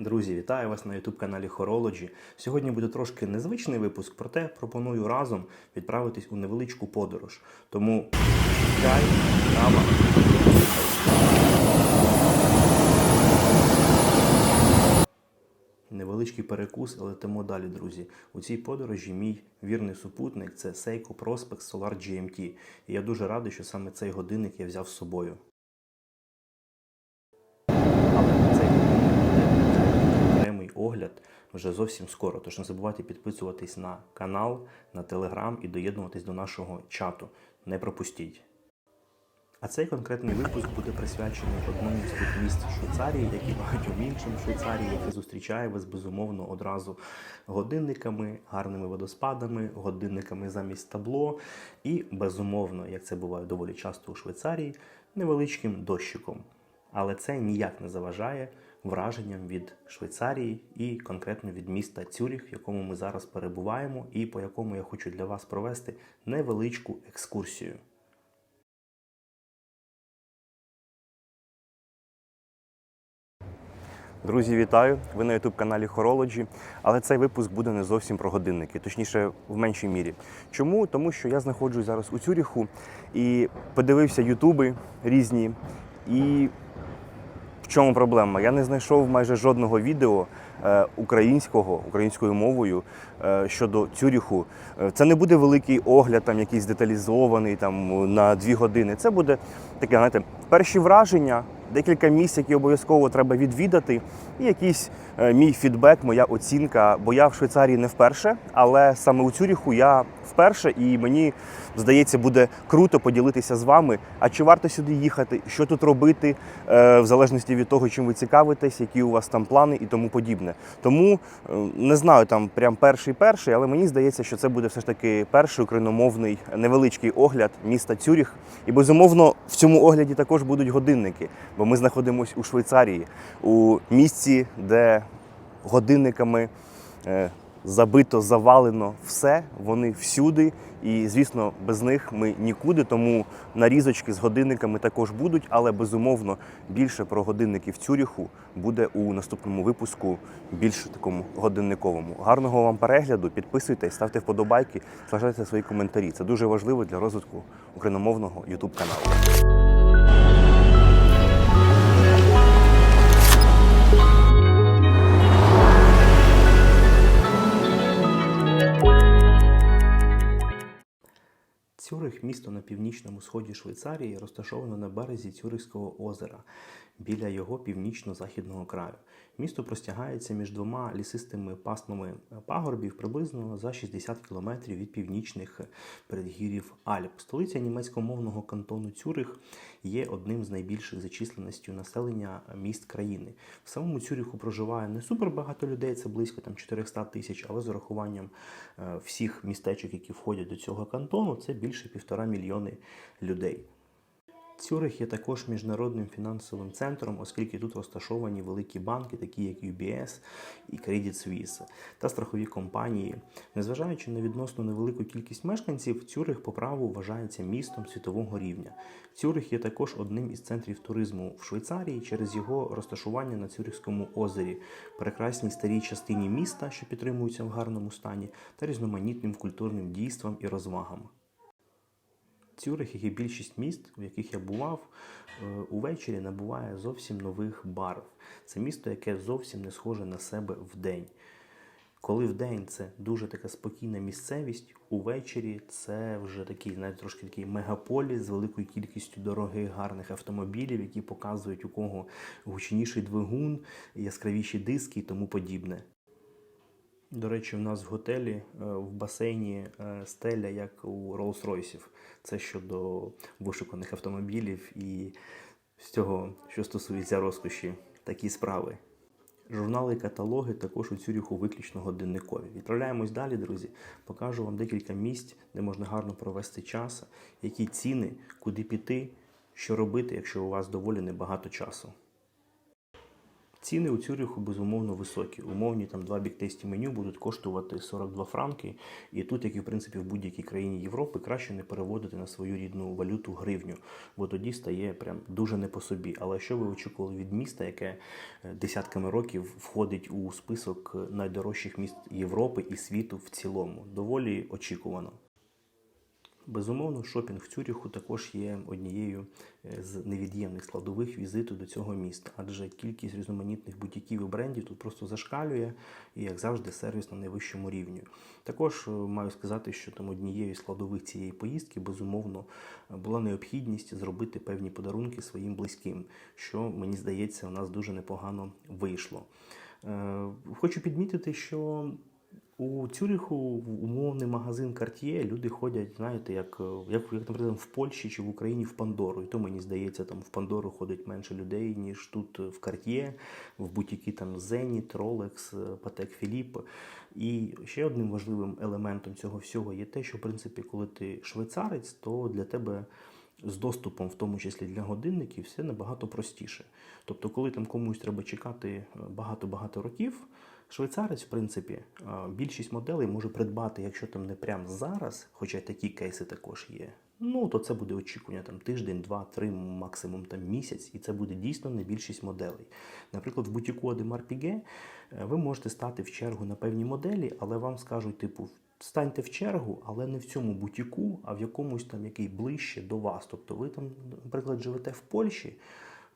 Друзі, вітаю вас на youtube каналі Horology. Сьогодні буде трошки незвичний випуск, проте пропоную разом відправитись у невеличку подорож. Тому чай, кава. Невеличкий перекус, але летимо далі, друзі. У цій подорожі мій вірний супутник це Seiko Prospex Solar GMT. І я дуже радий, що саме цей годинник я взяв з собою. Але цей годинник окремий огляд вже зовсім скоро. Тож не забувайте підписуватись на канал, на телеграм і доєднуватись до нашого чату. Не пропустіть. А цей конкретний випуск буде присвячений одному з тих міст Швейцарії, як і багатьом іншим Швейцарії, яке зустрічає вас безумовно одразу годинниками, гарними водоспадами, годинниками замість табло, і безумовно, як це буває доволі часто у Швейцарії, невеличким дощиком. Але це ніяк не заважає враженням від Швейцарії і конкретно від міста Цюріх, в якому ми зараз перебуваємо, і по якому я хочу для вас провести невеличку екскурсію. Друзі, вітаю! Ви на youtube каналі Horology, але цей випуск буде не зовсім про годинники, точніше, в меншій мірі. Чому? Тому що я знаходжусь зараз у Цюріху і подивився ютуби різні. І чому проблема? Я не знайшов майже жодного відео е, українського, українською мовою е, щодо Цюріху. Е, Це не буде великий огляд, там якийсь деталізований там на дві години. Це буде таке, знаєте, перші враження, декілька місць, які обов'язково треба відвідати, і якийсь е, мій фідбек, моя оцінка. Бо я в Швейцарії не вперше, але саме у Цюріху я вперше, і мені здається, буде круто поділитися з вами. А чи варто сюди їхати, що тут робити, е, в залежності від того, чим ви цікавитесь, які у вас там плани і тому подібне. Тому е, не знаю, там прям перший перший, але мені здається, що це буде все ж таки перший україномовний невеличкий огляд міста Цюріх. І безумовно в цьому огляді також будуть годинники, бо ми знаходимося у Швейцарії, у місці, де годинниками. е, Забито, завалено все, вони всюди, і звісно, без них ми нікуди. Тому нарізочки з годинниками також будуть, але безумовно більше про годинники в Цюріху буде у наступному випуску, більш такому годинниковому. Гарного вам перегляду, підписуйтесь, ставте вподобайки, залишайте свої коментарі. Це дуже важливо для розвитку україномовного youtube каналу. На північному сході Швейцарії, розташовано на березі Цюрихського озера біля його північно-західного краю. Місто простягається між двома лісистими пасмами пагорбів приблизно за 60 кілометрів від північних передгір'їв Альп. Столиця німецькомовного кантону Цюрих є одним з найбільших за численністю населення міст країни. В самому Цюриху проживає не супер багато людей, це близько там 400 тисяч, але з урахуванням е, всіх містечок, які входять до цього кантону, це більше півтора мільйони людей. Цюрих є також міжнародним фінансовим центром, оскільки тут розташовані великі банки, такі як UBS і Credit Suisse, та страхові компанії. Незважаючи на відносно невелику кількість мешканців, Цюрих по праву вважається містом світового рівня. Цюрих є також одним із центрів туризму в Швейцарії через його розташування на Цюрихському озері, прекрасній старій частині міста, що підтримуються в гарному стані, та різноманітним культурним дійствам і розвагам. Цюрих, як і більшість міст, у яких я бував, е, увечері набуває зовсім нових барв. Це місто, яке зовсім не схоже на себе вдень. Коли вдень це дуже така спокійна місцевість, увечері це вже такий, навіть трошки такий мегаполіс з великою кількістю дорогих, гарних автомобілів, які показують у кого гучніший двигун, яскравіші диски і тому подібне. До речі, у нас в готелі е, в басейні е, стеля, як у Rolls-Royceів. Це щодо вишуканих автомобілів і всього, що стосується розкоші, такі справи. Журнали і каталоги також у Цюріху виключно годинникові. Відправляємось далі, друзі. Покажу вам декілька місць, де можна гарно провести час, які ціни, куди піти, що робити, якщо у вас доволі небагато часу. Ціни у Цюриху безумовно високі. Умовні там два біктесті меню будуть коштувати 42 франки. І тут, як і в принципі в будь-якій країні Європи, краще не переводити на свою рідну валюту гривню, бо тоді стає прям дуже не по собі. Але що ви очікували від міста, яке е, десятками років входить у список найдорожчих міст Європи і світу в цілому? Доволі очікувано. Безумовно, шопінг в Цюріху також є однією е, з невід'ємних складових візиту до цього міста, адже кількість різноманітних бутіків і брендів тут просто зашкалює і, як завжди, сервіс на найвищому рівні. Також е, маю сказати, що там однією з складових цієї поїздки безумовно була необхідність зробити певні подарунки своїм близьким, що мені здається, у нас дуже непогано вийшло. Е, Хочу підмітити, що у Цюриху в умовний магазин Cartier люди ходять, знаєте, як, е, як, як наприклад, в Польщі чи в Україні в Пандору. І то мені здається, там в Пандору ходить менше людей, ніж тут в Cartier, в бутіки там Zenit, Rolex, е, Patek Philippe. І ще одним важливим елементом цього всього є те, що в принципі, коли ти швейцарець, то для тебе з доступом, в тому числі для годинників, все набагато простіше. Тобто, коли там комусь треба чекати е, багато-багато років, швейцарець, в принципі, е, більшість моделей може придбати, якщо там не прямо зараз, хоча такі кейси також є. Ну, то це буде очікування там тиждень, два, три, максимум там місяць, і це буде дійсно не більшість моделей. Наприклад, в бутіку Адемар Піге ви можете стати в чергу на певні моделі, але вам скажуть, типу, станьте в чергу, але не в цьому бутіку, а в якомусь там, який ближче до вас. Тобто ви там, наприклад, живете в Польщі.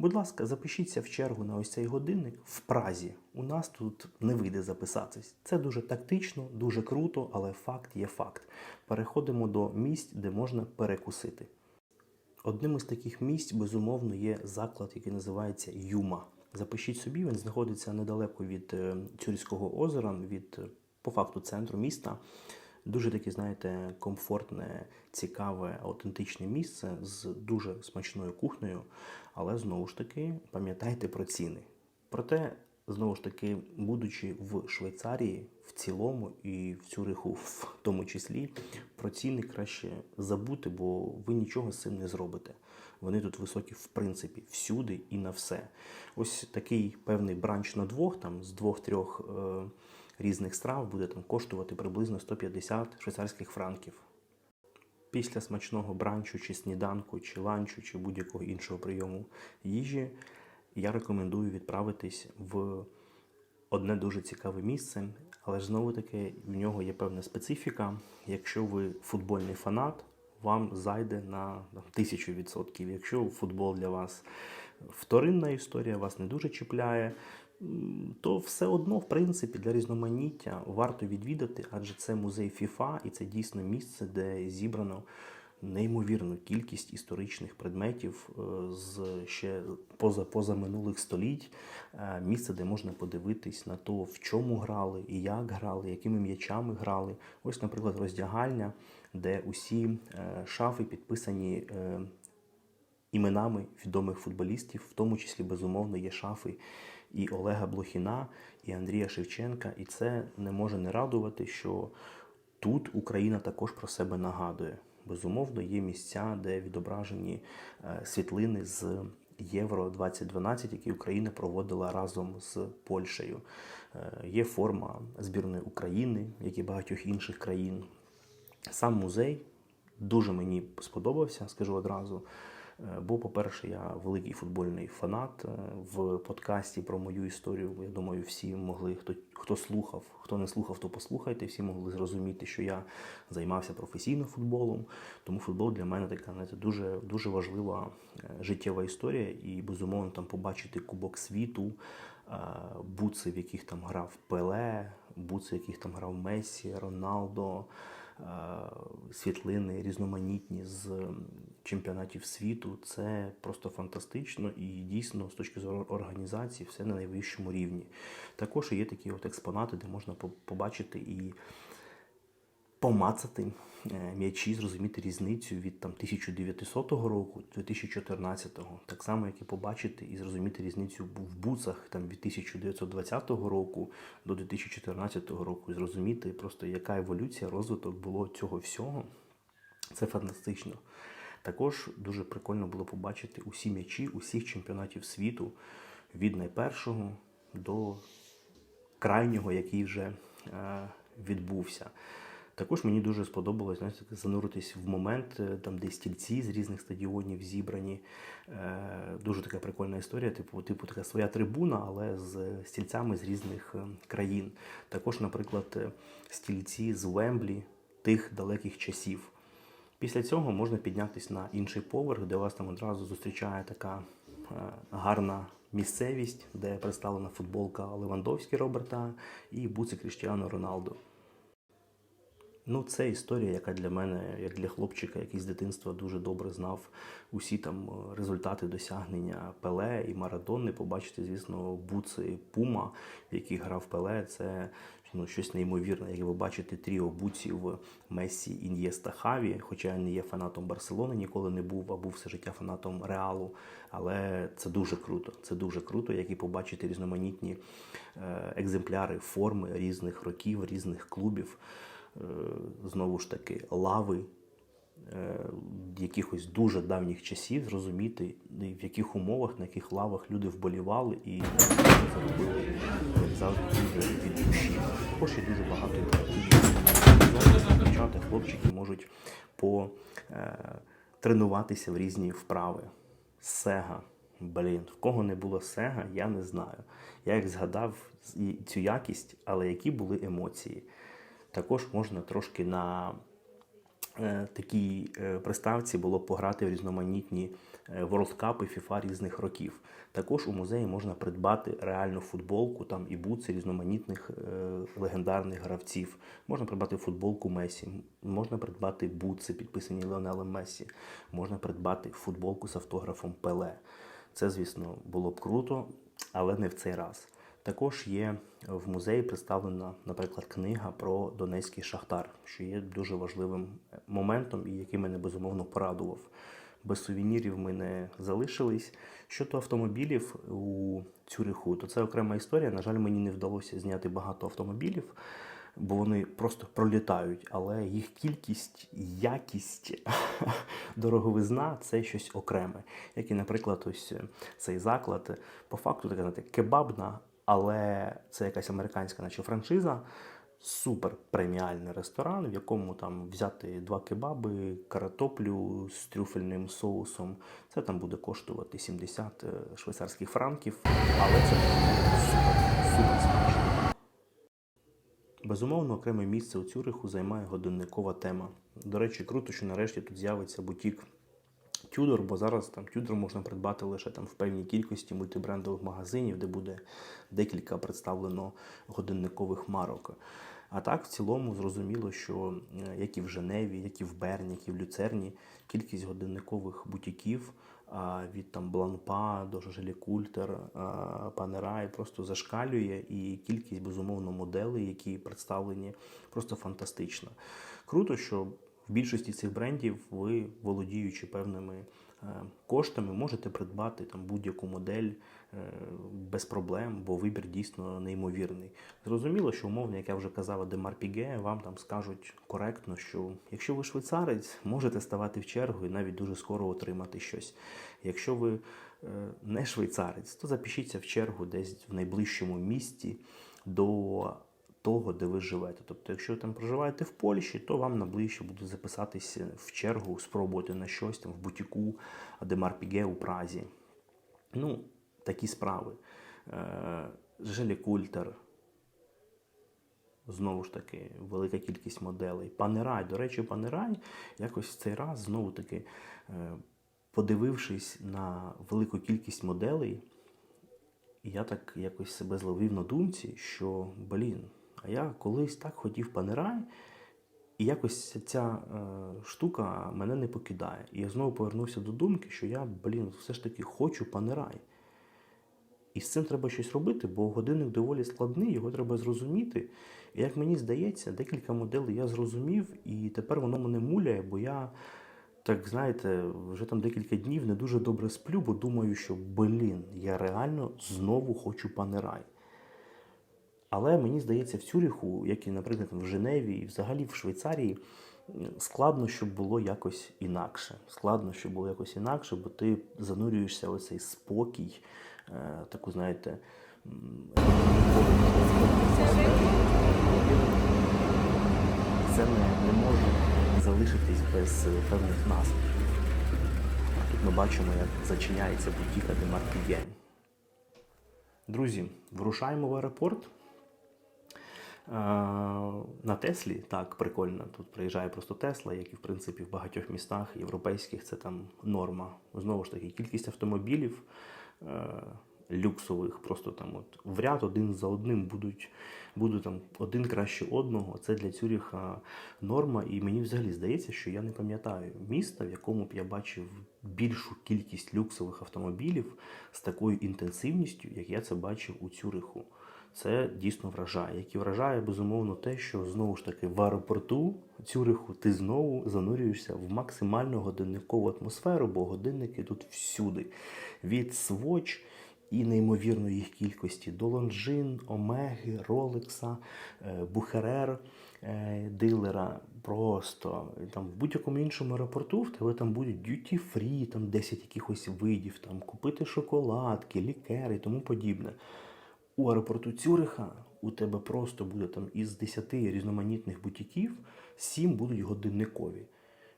Будь ласка, запишіться в чергу на ось цей годинник в Празі. У нас тут не вийде записатись. Це дуже тактично, дуже круто, але факт є факт. Переходимо до місць, де можна перекусити. Одним із таких місць, безумовно, є заклад, який називається Юма. Запишіть собі, він знаходиться недалеко від е, Цюрського озера, від е, по факту центру міста. Дуже таке, знаєте, комфортне, цікаве, аутентичне місце з дуже смачною кухнею. Але знову ж таки пам'ятайте про ціни. Проте, знову ж таки, будучи в Швейцарії в цілому і в Цюриху в тому числі, про ціни краще забути, бо ви нічого з цим не зробите. Вони тут високі, в принципі, всюди і на все. Ось такий певний бранч на двох, там з двох-трьох е, різних страв буде там коштувати приблизно 150 швейцарських франків. Після смачного бранчу, чи сніданку, чи ланчу, чи будь-якого іншого прийому їжі, я рекомендую відправитись в одне дуже цікаве місце, але ж знову таки в нього є певна специфіка. Якщо ви футбольний фанат, вам зайде на тисячу відсотків. Якщо футбол для вас вторинна історія, вас не дуже чіпляє, то все одно, в принципі, для різноманіття варто відвідати, адже це музей ФІФА, і це дійсно місце, де зібрано неймовірну кількість історичних предметів е, з ще поза, поза минулих століть. Е, Місце, де можна подивитись на то, в чому грали і як грали, якими м'ячами грали. Ось, наприклад, роздягальня, де усі е, шафи підписані іменами відомих футболістів, в тому числі, безумовно, є шафи і Олега Блохіна, і Андрія Шевченка. І це не може не радувати, що тут Україна також про себе нагадує. Безумовно, є місця, де відображені е, світлини з Євро 2012, які Україна проводила разом з Польщею. Е, Є форма збірної України, як і багатьох інших країн. Сам музей дуже мені сподобався, скажу одразу. Е, Бо, по-перше, я великий футбольний фанат. Е, В подкасті про мою історію, я думаю, всі могли, хто, хто слухав, хто не слухав, то послухайте, всі могли зрозуміти, що я займався професійно футболом. Тому футбол для мене така знаєте, дуже, дуже важлива е, життєва історія. І, безумовно, там побачити Кубок світу, буци, в яких там грав Пеле, буци, в яких там грав Месі, Роналдо світлини різноманітні з чемпіонатів світу. Це просто фантастично і дійсно з точки зору організації все на найвищому рівні. Також є такі от експонати, де можна побачити і помацати е, м'ячі, зрозуміти різницю від там 1900 року до 2014, так само як і побачити і зрозуміти різницю в буцах там від 1920 року до 2014 року, і зрозуміти просто яка еволюція, розвиток було цього всього. Це фантастично. Також дуже прикольно було побачити усі м'ячі усіх чемпіонатів світу від найпершого до крайнього, який вже е, відбувся. Також мені дуже сподобалось знаєте, зануритись в момент, е, там, де стільці з різних стадіонів зібрані. Е, дуже така прикольна історія, типу, типу така своя трибуна, але з стільцями з різних е, країн. Також, наприклад, стільці з Вемблі тих далеких часів. Після цього можна піднятися на інший поверх, де вас там одразу зустрічає така гарна місцевість, де представлена футболка Левандовський Роберта і буци Кріштіану Роналду. Ну, це історія, яка для мене, як для хлопчика, який з дитинства дуже добре знав усі там е, результати досягнення Пеле і Марадони. Побачити, звісно, буци Пума, в яких грав Пеле, це ну, щось неймовірне. Як ви бачите, тріо буців Месі, Ін'єста, Хаві. Хоча я не є фанатом Барселони, ніколи не був, а був все життя фанатом Реалу. Але це дуже круто. Це дуже круто, як і побачити різноманітні е, екземпляри форми різних років, різних клубів. Е, знову ж таки лави е, якихось дуже давніх часів, зрозуміти, в яких умовах, на яких лавах люди вболівали і це робили завжди дуже від душі. Також є дуже багато дівчата, хлопчики можуть по е, в різні вправи. Сега. Блін, в кого не було сега, я не знаю. Я як згадав цю якість, але які були емоції. Також можна трошки на е, такій е, приставці було пограти в різноманітні е, Cup і FIFA різних років. Також у музеї можна придбати реальну футболку там і буци різноманітних е, легендарних гравців. Можна придбати футболку Месі, можна придбати буци, підписані Леонелем Месі, можна придбати футболку з автографом Пеле. Це, звісно, було б круто, але не в цей раз. Також є в музеї представлена, наприклад, книга про Донецький шахтар, що є дуже важливим моментом і який мене безумовно порадував. Без сувенірів ми не залишились. Щодо автомобілів у Цюриху, то це окрема історія. На жаль, мені не вдалося зняти багато автомобілів, бо вони просто пролітають, але їх кількість, якість, дороговизна це щось окреме. Як і, наприклад, ось цей заклад, по факту така знаєте, кебабна але це якась американська, наче франшиза. Супер преміальний ресторан, в якому там взяти два кебаби, картоплю з трюфельним соусом. Це там буде коштувати 70 швейцарських франків, але це супер, супер смачно. Безумовно, окреме місце у Цюриху займає годинникова тема. До речі, круто, що нарешті тут з'явиться бутік Тюдор, бо зараз там Тюдор можна придбати лише там в певній кількості мультибрендових магазинів, де буде декілька представлено годинникових марок. А так, в цілому, зрозуміло, що е, як і в Женеві, як і в Берні, як і в Люцерні, кількість годинникових бутіків від там Бланпа до Жожелі Панерай просто зашкалює, і кількість безумовно моделей, які представлені, просто фантастична. Круто, що більшості цих брендів ви, володіючи певними е, коштами, можете придбати там будь-яку модель е, без проблем, бо вибір дійсно неймовірний. Зрозуміло, що умовно, як я вже казав, Демар Піге, вам там скажуть коректно, що якщо ви швейцарець, можете ставати в чергу і навіть дуже скоро отримати щось. Якщо ви е, не швейцарець, то запишіться в чергу десь в найближчому місті до того, де ви живете. Тобто, якщо ви там проживаєте в Польщі, то вам наближче буде записатися в чергу, спробувати на щось там в бутіку Адемар Піге у Празі. Ну, такі справи. Е, Желі Культер. Знову ж таки, велика кількість моделей. Панерай, до речі, Панерай якось в цей раз знову таки, е, подивившись на велику кількість моделей, я так якось себе зловив на думці, що, блін, я колись так хотів панерай, і якось ця е, штука мене не покидає. І я знову повернувся до думки, що я, блін, все ж таки хочу панерай. І з цим треба щось робити, бо годинник доволі складний, його треба зрозуміти. І як мені здається, декілька моделей я зрозумів, і тепер воно мене муляє, бо я, так знаєте, вже там декілька днів не дуже добре сплю, бо думаю, що блін, я реально знову хочу панерай. Але мені здається, в Цюріху, як і, наприклад, в Женеві, і взагалі в Швейцарії, складно, щоб було якось інакше. Складно, щоб було якось інакше, бо ти занурюєшся в цей спокій, е, таку, знаєте, це не, не може залишитись без е, певних наслідків. Тут ми бачимо, як зачиняється бутіка де Мартієн. Друзі, вирушаємо в аеропорт. Е, На Теслі так прикольно. Тут приїжджає просто Тесла, як і в принципі в багатьох містах європейських це там норма. Знову ж таки, кількість автомобілів е, люксових, просто там от в ряд один за одним будуть, будуть там один краще одного. Це для Цюріха норма. І мені взагалі здається, що я не пам'ятаю міста, в якому б я бачив більшу кількість люксових автомобілів з такою інтенсивністю, як я це бачив у Цюриху. Це дійсно вражає. І вражає, безумовно, те, що знову ж таки в аеропорту Цюриху ти знову занурюєшся в максимально годинникову атмосферу, бо годинники тут всюди. Від Swatch і неймовірної їх кількості до Лонжин, Омеги, Ролекса, е, Бухерер, е, дилера. Просто там в будь-якому іншому аеропорту в тебе там будуть duty free, там 10 якихось видів, там купити шоколадки, лікери і тому подібне. У аеропорту Цюриха у тебе просто буде там із 10 різноманітних бутіків 7 будуть годинникові.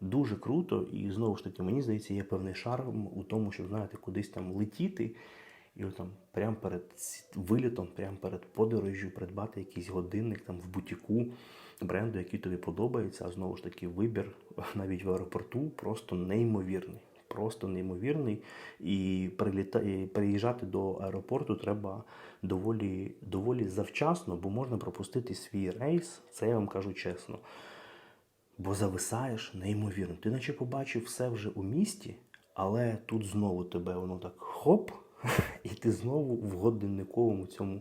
Дуже круто, і знову ж таки, мені здається, є певний шарм у тому, щоб знаєте, кудись там летіти, і там прямо перед вилітом, прямо перед подорожжю придбати якийсь годинник там в бутіку бренду, який тобі подобається. А знову ж таки, вибір навіть в аеропорту просто неймовірний. Просто неймовірний. І, переїжджати до аеропорту треба доволі, доволі завчасно, бо можна пропустити свій рейс. Це я вам кажу чесно. Бо зависаєш неймовірно. Ти наче побачив все вже у місті, але тут знову тебе воно так хоп, і ти знову в годинниковому цьому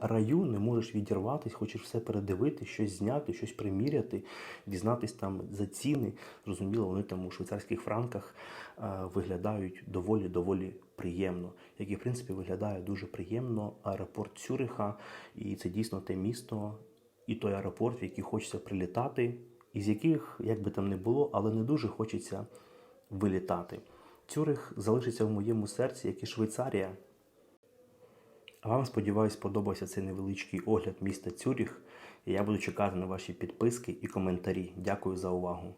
раю не можеш відірватись, хочеш все передивити, щось зняти, щось приміряти, дізнатись там за ціни. Зрозуміло, вони там у швейцарських франках е, виглядають доволі-доволі приємно, як і в принципі виглядає дуже приємно аеропорт Цюриха, і це дійсно те місто і той аеропорт, в який хочеться прилітати, із яких, як би там не було, але не дуже хочеться вилітати. Цюрих залишиться в моєму серці, як і Швейцарія. Вам, сподіваюсь, сподобався цей невеличкий огляд міста Цюріх. І я буду чекати на ваші підписки і коментарі. Дякую за увагу.